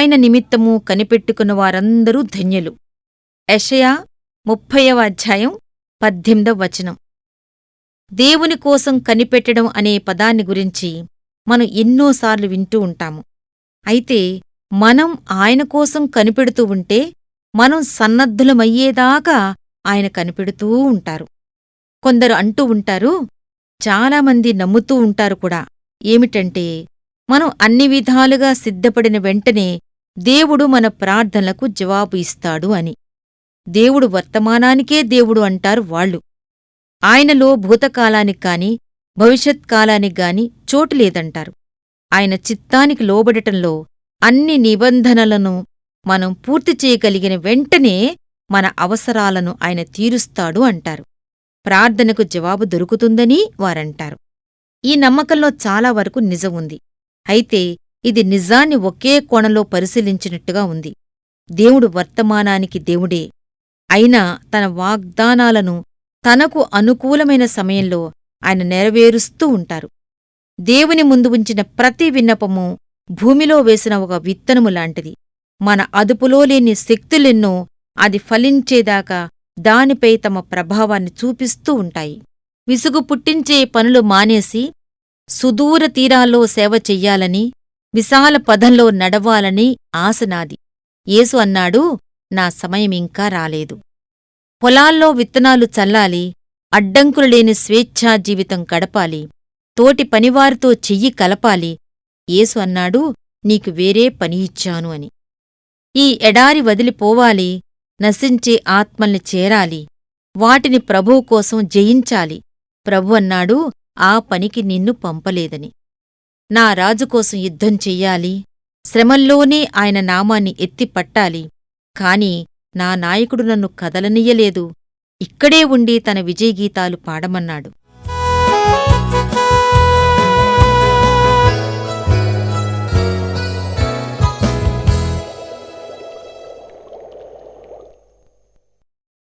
ఆయన నిమిత్తము కనిపెట్టుకున్న వారందరూ ధన్యులు. యషయా ముప్పైవ అధ్యాయం పద్దెనిమిదవ వచనం. దేవుని కోసం కనిపెట్టడం అనే పదాన్ని గురించి మనం ఎన్నోసార్లు వింటూ ఉంటాము. అయితే మనం ఆయన కోసం కనిపెడుతూ ఉంటే మనం సన్నద్ధులమయ్యేదాకా ఆయన కనిపెడుతూ ఉంటారు. కొందరు అంటూ ఉంటారు చాలామంది నమ్ముతూ ఉంటారు కూడా. ఏమిటంటే మనం అన్ని విధాలుగా సిద్ధపడిన వెంటనే దేవుడు మన ప్రార్థనలకు జవాబు ఇస్తాడు అని. దేవుడు వర్తమానానికే దేవుడు అంటారు వాళ్ళు. ఆయనలో భూతకాలానికి గాని భవిష్యత్ కాలానికి గాని చోటు లేదంటారు. ఆయన చిత్తానికి లోబడటంలో అన్ని నిబంధనలను మనం పూర్తి చేయగలిగిన వెంటనే మన అవసరాలను ఆయన తీరుస్తాడు అంటారు. ప్రార్థనకు జవాబు దొరుకుతుందని వారంటారు. ఈ నమ్మకంలో చాలా వరకు నిజం ఉంది. అయితే ఇది నిజాన్ని ఒకే కోణంలో పరిశీలించినట్టుగా ఉంది. దేవుడు వర్తమానానికి దేవుడే. అయినా తన వాగ్దానాలను తనకు అనుకూలమైన సమయంలో ఆయన నెరవేరుస్తూ ఉంటారు. దేవుని ముందు ఉంచిన ప్రతి విన్నపము భూమిలో వేసిన ఒక విత్తనము లాంటిది. మన అదుపులో లేని శక్తులెన్నో అది ఫలించేదాకా దానిపై తమ ప్రభావాన్ని చూపిస్తూ ఉంటాయి. విసుగు పుట్టించే పనులు మానేసి సుదూర తీరాల్లో సేవ చెయ్యాలని విశాల పదంలో నడవాలని ఆశనాది యేసు అన్నాడు నా సమయమింకా రాలేదు. పొలాల్లో విత్తనాలు చల్లాలి అడ్డంకులు లేని స్వేచ్ఛా జీవితం గడపాలి తోటి పనివారితో చెయ్యి కలపాలి. యేసు అన్నాడు నీకు వేరే పని ఇచ్చాను అని. ఈ ఎడారి వదిలిపోవాలి నశించే ఆత్మల్ని చేరాలి వాటిని ప్రభువు కోసం జయించాలి. ప్రభు అన్నాడు ఆ పనికి నిన్ను పంపలేదని. నా రాజు కోసం యుద్ధం చెయ్యాలి. శ్రమల్లోనే ఆయన నామాన్ని ఎత్తి పట్టాలి. కాని నా నాయకుడు నన్ను కదలనియ్యలేదు ఇక్కడే ఉండి తన విజయగీతాలు పాడమన్నాడు.